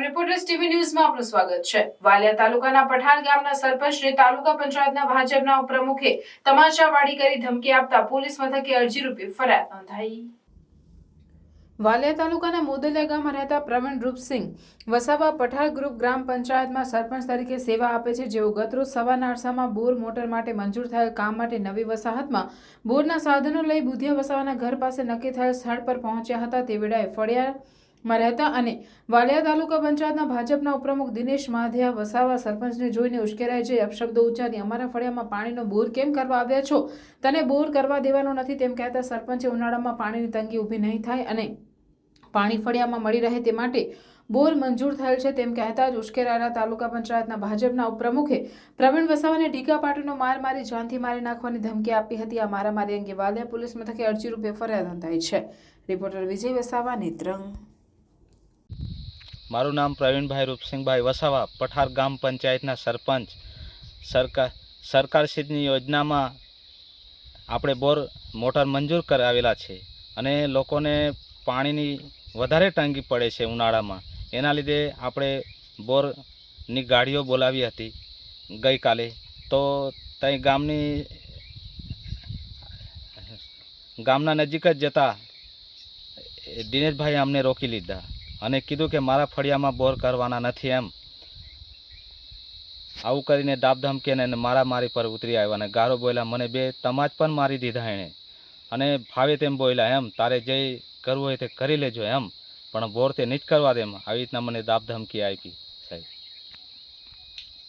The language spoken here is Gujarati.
ક્રાઇમ રિપોર્ટર્સ ટીવી ન્યૂઝમાં આપનું સ્વાગત છે. વાલિયા તાલુકાના પઠાણ ગામના સરપંચને તાલુકા પંચાયતના ભાજપના ઉપપ્રમુખે તમાચાવાડી કરી ધમકી આપતા પોલીસ મથકે અરજી રૂપે ફરિયાદ નોંધાઈ. વાલિયા તાલુકાના મોદલિયા ગામમાં રહેતા પ્રવીણ રૂપસિંહ વસાવા પઠાર ગ્રુપ ગ્રામ પંચાયતમાં સરપંચ તરીકે સેવા આપે છે, જેઓ ગતરોજ સવારના અરસામાં બોર મોટર માટે મંજૂર થયેલ કામ માટે નવી વસાહતમાં બોરના સાધનો લઈ બુધિયા વસાવાના ઘર પાસે નક્કી થયેલ સ્થળ પર પહોંચ્યા હતા. તે વેળાએ ફળિયામાં રહેતા અને વાલિયા તાલુકા પંચાયતના ભાજપના ઉપપ્રમુખ દિનેશ માધ્યા વસાવા સરપંચને જોઈને ઉશ્કેરાય છે. અપશબ્દો ઉચ્ચારી અમારા ફળિયામાં પાણીનો બોર કેમ કરવા આવ્યા છો? તને બોર કરવા દેવાનો નથી તેમ કહેતા સરપંચે ઉનાળામાં પાણીની તંગી ઊભી નહીં થાય અને પાણી ફળિયામાં મળી રહે તે માટે બોર મંજૂર થયેલ છે તેમ કહેતા જ ઉશ્કેરાયેલા તાલુકા પંચાયતના ભાજપના ઉપપ્રમુખે પ્રવીણ વસાવાને ટીકા પાટીનો માર મારી જાનથી મારી નાખવાની ધમકી આપી હતી. આ મારામારી અંગે વાલિયા પોલીસ મથકે અરજી રૂપે ફરિયાદ નોંધાઈ છે. રિપોર્ટર વિજય વસાવા નેત્રંગ. મારું નામ પ્રવીણભાઈ રૂપસિંહભાઈ વસાવા, પઠાર ગામ પંચાયતના સરપંચ. સરકાર, સરકારશ્રીની યોજનામાં આપણે બોર મોટર મંજૂર કરાવેલા છે અને લોકોને પાણીની વધારે તંગી પડે છે ઉનાળામાં. એના લીધે આપણે બોરની ગાડીઓ બોલાવી હતી ગઈકાલે. તો ત્યાં ગામની, ગામના નજીક જ જતા દિનેશભાઈ અમને રોકી લીધા. અને કીધું કે મારા ફળિયામાં બોર કરવાના નથી એમ. આવું કરીને દાબ ધમકીને મારા મારી પર ઉતરી આવ્યા અને ગારો બોલ્યા મને બે તમાજ પણ મારી દીધા એણે. અને ભાવે તેમ બોલ્યા એમ, તારે જે કરવું હોય તે કરી લેજો એમ, પણ બોર તે નહીં જ કરવા દેમ. આવી રીતના મને દાબ ધમકી આપી